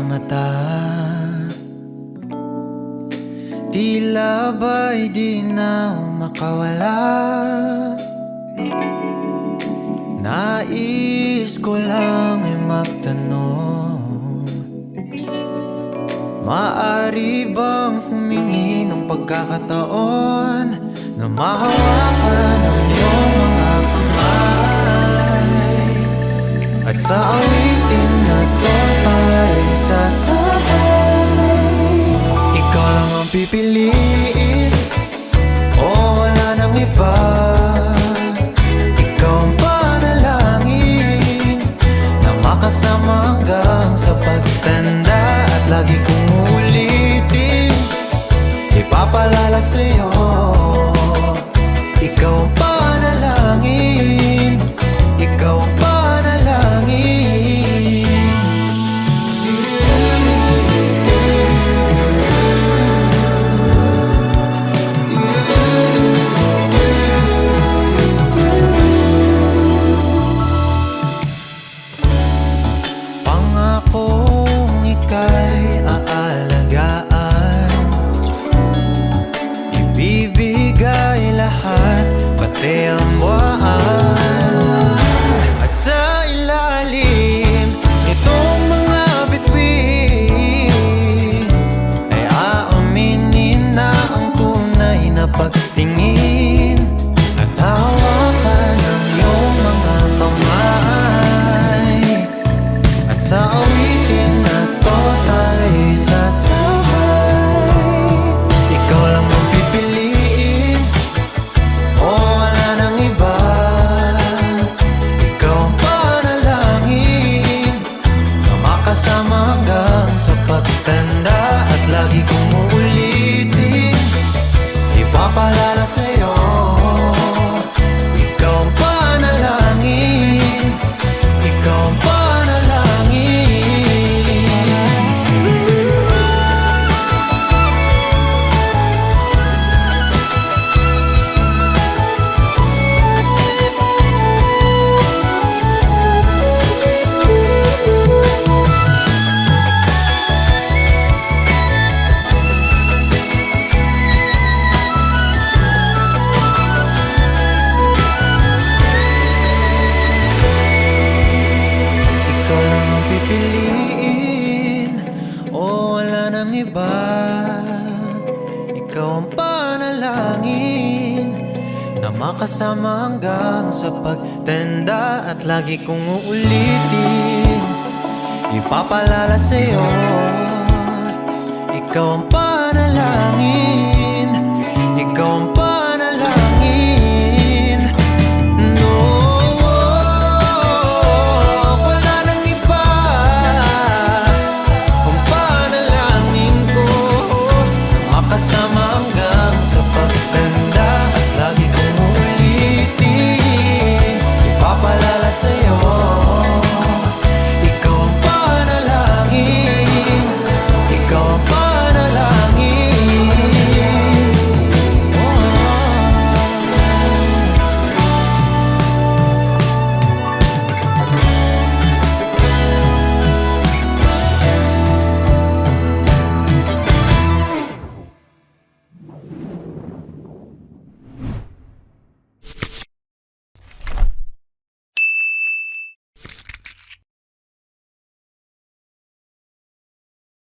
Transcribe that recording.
mata Tila ba'y di na makawala? Nais ko lang ay magtanong. Maari bang humingi ng pagkakataon Na mahawakan ang iyong mga kamay? At sa awit pipiliin. O wala nang iba. Ikaw ang panalangin Na makasama hanggang sa pagtanda At lagi kong uulitin. Ipapalala sa'yo Ikaw ang panalangin Wala nang iba. Ikaw ang panalangin Na makasama hanggang sa pagtanda At lagi kong uulitin. Ipapalala sa'yo Ikaw ang panalangin